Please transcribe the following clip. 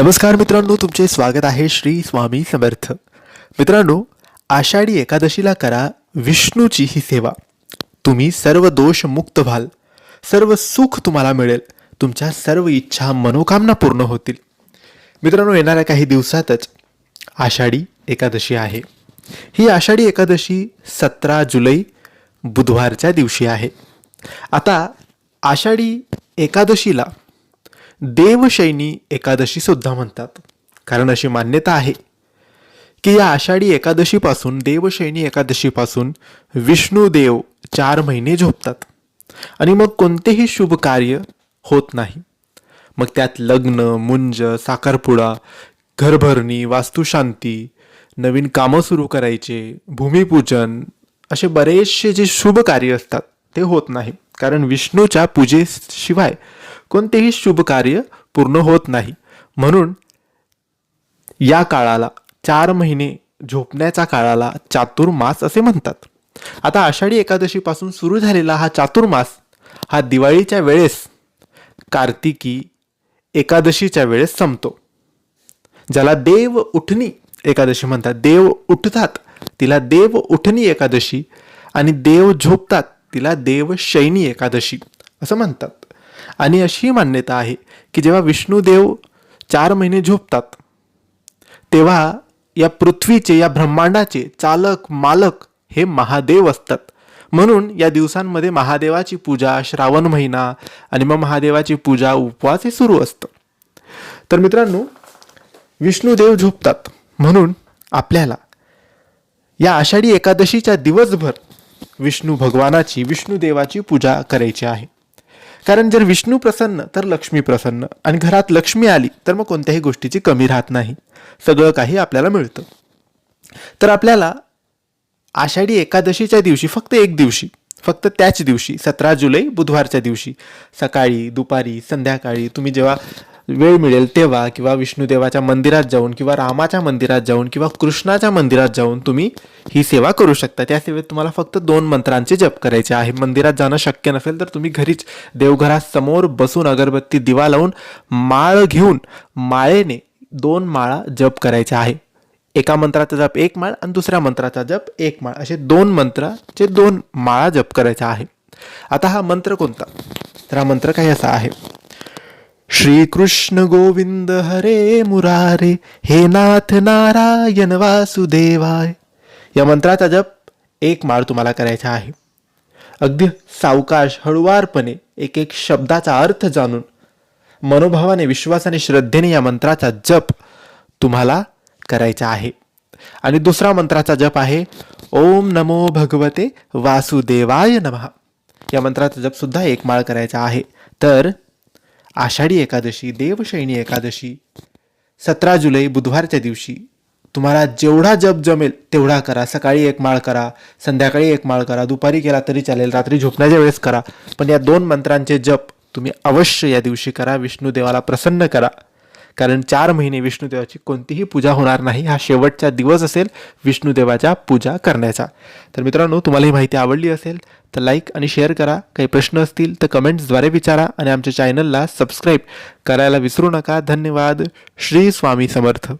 नमस्कार मित्रांनो तुमचे स्वागत आहे श्री स्वामी समर्थ. मित्रांनो आषाढी एकादशीला करा विष्णूची ही सेवा. तुम्ही सर्व दोष मुक्त व्हाल. सर्व सुख तुम्हाला मिळेल. तुमच्या सर्व इच्छा मनोकामना पूर्ण होतील. मित्रांनो येणाऱ्या काही दिवसातच आषाढी एकादशी आहे. ही आषाढी एकादशी सतरा जुलै बुधवारच्या दिवशी आहे. आता आषाढी एकादशीला देवशैनी एकादशी सुद्धा म्हणतात. कारण अशी मान्यता आहे की या आषाढी एकादशीपासून देवशैनी एकादशीपासून विष्णुदेव चार महिने झोपतात. आणि मग कोणतेही शुभ कार्य होत नाही. मग त्यात लग्न मुंज साखरपुडा घरभरणी वास्तुशांती नवीन कामं सुरू करायचे भूमिपूजन असे बरेचसे जे शुभ कार्य असतात ते होत नाही. कारण विष्णूच्या पूजेशिवाय कोणतेही शुभ कार्य पूर्ण होत नाही. म्हणून या काळाला चार महिने झोपण्याच्या काळाला चातुर्मास असे म्हणतात. आता आषाढी एकादशीपासून सुरू झालेला हा चातुर्मास हा दिवाळीच्या वेळेस कार्तिकी एकादशीच्या वेळेस संपतो. ज्याला देव उठणी एकादशी म्हणतात. देव उठतात तिला देव उठणी एकादशी आणि देव झोपतात तिला देव शैनी एकादशी असं म्हणतात. आणि अशी मान्यता आहे की जेव्हा विष्णुदेव चार महिने झोपतात तेव्हा या पृथ्वीचे या ब्रह्मांडाचे चालक मालक हे महादेव असतात. म्हणून या दिवसांमध्ये महादेवाची पूजा श्रावण महिना आणि मग महादेवाची पूजा उपवास हे सुरू असतं. तर मित्रांनो विष्णुदेव झोपतात. म्हणून आपल्याला या आषाढी एकादशीच्या दिवसभर विष्णू भगवानाची विष्णुदेवाची पूजा करायची आहे. कारण जर विष्णू प्रसन्न तर लक्ष्मी प्रसन्न. आणि घरात लक्ष्मी आली तर मग कोणत्याही गोष्टीची कमी राहत नाही. सगळं काही आपल्याला मिळतं. तर आपल्याला आषाढी एकादशीच्या दिवशी फक्त एक दिवशी फक्त त्याच दिवशी सतरा जुलै बुधवारच्या दिवशी सकाळी दुपारी संध्याकाळी तुम्ही जेव्हा वेळ मिळेल तेव्हा किंवा विष्णुदेवाच्या मंदिरात जाऊन किंवा रामाच्या मंदिरात जाऊन किंवा कृष्णाच्या मंदिरात जाऊन तुम्ही ही सेवा करू शकता. त्या सेवेत तुम्हाला फक्त दोन मंत्रांचे जप करायचे आहे. मंदिरात जाणं शक्य नसेल तर तुम्ही घरीच देवघरासमोर बसून अगरबत्ती दिवा लावून माळ घेऊन माळेने दोन माळा जप करायच्या आहे. एका मंत्राचा जप एक माळ आणि दुसऱ्या मंत्राचा जप एक माळ. असे दोन मंत्राचे दोन माळा जप करायचा आहे. आता हा मंत्र कोणता? तर हा मंत्र काही असा आहे. श्रीकृष्ण गोविंद हरे मुरारे हे नाथ नारायण वासुदेवाय. या मंत्राचा जप एक माळ तुम्हाला करायचा आहे. अगदी सावकाश हळुवारपणे एक एक शब्दाचा अर्थ जाणून मनोभावाने विश्वासाने श्रद्धेने या मंत्राचा जप तुम्हाला करायचा आहे. आणि दुसरा मंत्राचा जप आहे ओम नमो भगवते वासुदेवाय नमः. या मंत्राचा जप सुद्धा एक माळ करायचा आहे. तर आषाढी एकादशी देवशैनी एकादशी सतरा जुलै बुधवारच्या दिवशी तुम्हाला जेवढा जप जमेल तेवढा करा. सकाळी एक माळ करा संध्याकाळी एक माळ करा दुपारी केला तरी चालेल रात्री झोपण्याच्या वेळेस करा. पण या दोन मंत्रांचे जप तुम्ही अवश्य या दिवशी करा. विष्णुदेवाला प्रसन्न करा. कारण चार महिने विष्णुदेवाची कोणतीही पूजा होणार नाही. हा शेवटचा दिवस असेल विष्णुदेवाच्या पूजा करण्याचा. तर मित्रांनो तुम्हाला ही माहिती आवडली असेल तर लाईक आणि शेअर करा. काही प्रश्न असतील तर कमेंट्सद्वारे विचारा आणि आमच्या चॅनलला सबस्क्राईब करायला विसरू नका. धन्यवाद. श्री स्वामी समर्थ.